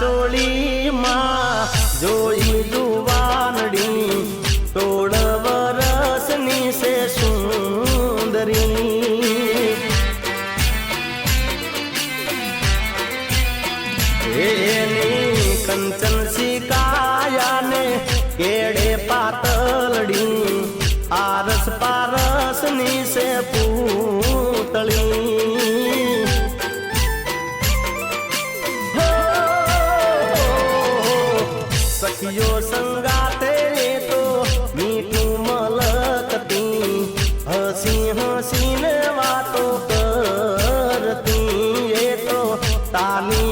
ચોળીમાં જોઈ દુવાનડી તોડ વરસની છે સુંદરી. એની કંચન શિકાયાને કેડે પાતળડી આરસ પારસની છે પૂતળી સખીઓ સંગાતે ને તો મીઠું મલકતી હસી હસીને વાતો કરતી એ તો તાની